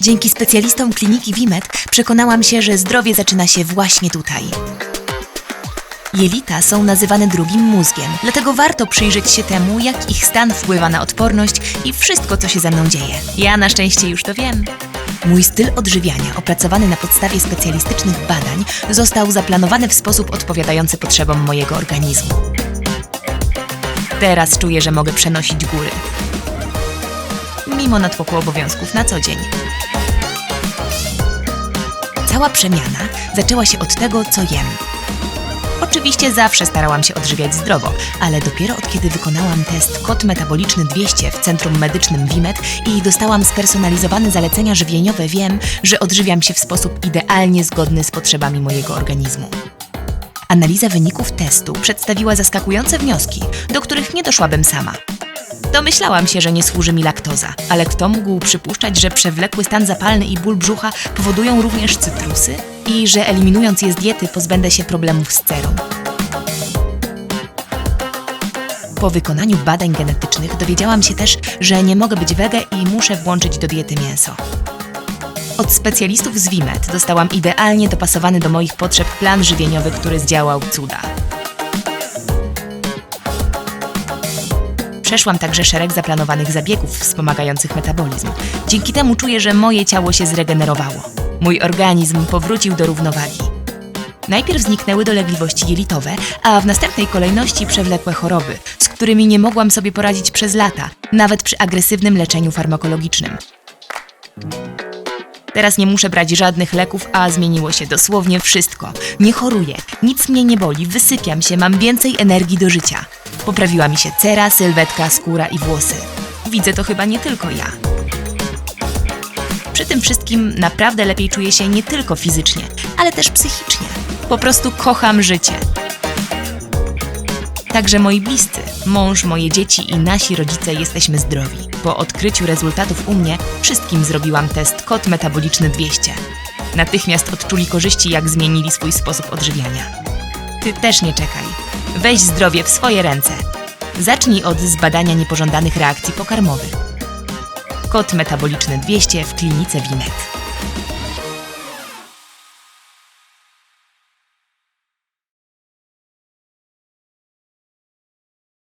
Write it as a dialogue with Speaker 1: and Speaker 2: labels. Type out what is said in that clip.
Speaker 1: Dzięki specjalistom kliniki WIMED przekonałam się, że zdrowie zaczyna się właśnie tutaj. Jelita są nazywane drugim mózgiem, dlatego warto przyjrzeć się temu, jak ich stan wpływa na odporność i wszystko, co się ze mną dzieje. Ja na szczęście już to wiem. Mój styl odżywiania, opracowany na podstawie specjalistycznych badań, został zaplanowany w sposób odpowiadający potrzebom mojego organizmu. Teraz czuję, że mogę przenosić góry. Mimo natłoku obowiązków na co dzień. Cała przemiana zaczęła się od tego, co jem. Oczywiście zawsze starałam się odżywiać zdrowo, ale dopiero od kiedy wykonałam test kod metaboliczny 200 w Centrum Medycznym WIMED i dostałam spersonalizowane zalecenia żywieniowe, wiem, że odżywiam się w sposób idealnie zgodny z potrzebami mojego organizmu. Analiza wyników testu przedstawiła zaskakujące wnioski, do których nie doszłabym sama. Domyślałam się, że nie służy mi laktoza, ale kto mógł przypuszczać, że przewlekły stan zapalny i ból brzucha powodują również cytrusy i że eliminując je z diety pozbędę się problemów z cerą. Po wykonaniu badań genetycznych dowiedziałam się też, że nie mogę być wege i muszę włączyć do diety mięso. Od specjalistów z WIMED dostałam idealnie dopasowany do moich potrzeb plan żywieniowy, który zdziałał cuda. Przeszłam także szereg zaplanowanych zabiegów wspomagających metabolizm. Dzięki temu czuję, że moje ciało się zregenerowało. Mój organizm powrócił do równowagi. Najpierw zniknęły dolegliwości jelitowe, a w następnej kolejności przewlekłe choroby, z którymi nie mogłam sobie poradzić przez lata, nawet przy agresywnym leczeniu farmakologicznym. Teraz nie muszę brać żadnych leków, a zmieniło się dosłownie wszystko. Nie choruję, nic mnie nie boli, wysypiam się, mam więcej energii do życia. Poprawiła mi się cera, sylwetka, skóra i włosy. Widzę to chyba nie tylko ja. Przy tym wszystkim naprawdę lepiej czuję się nie tylko fizycznie, ale też psychicznie. Po prostu kocham życie. Także moi bliscy, mąż, moje dzieci i nasi rodzice jesteśmy zdrowi. Po odkryciu rezultatów u mnie wszystkim zrobiłam test kod metaboliczny 200. Natychmiast odczuli korzyści, jak zmienili swój sposób odżywiania. Ty też nie czekaj. Weź zdrowie w swoje ręce. Zacznij od zbadania niepożądanych reakcji pokarmowych. Kod metaboliczny 200 w klinice WIMED.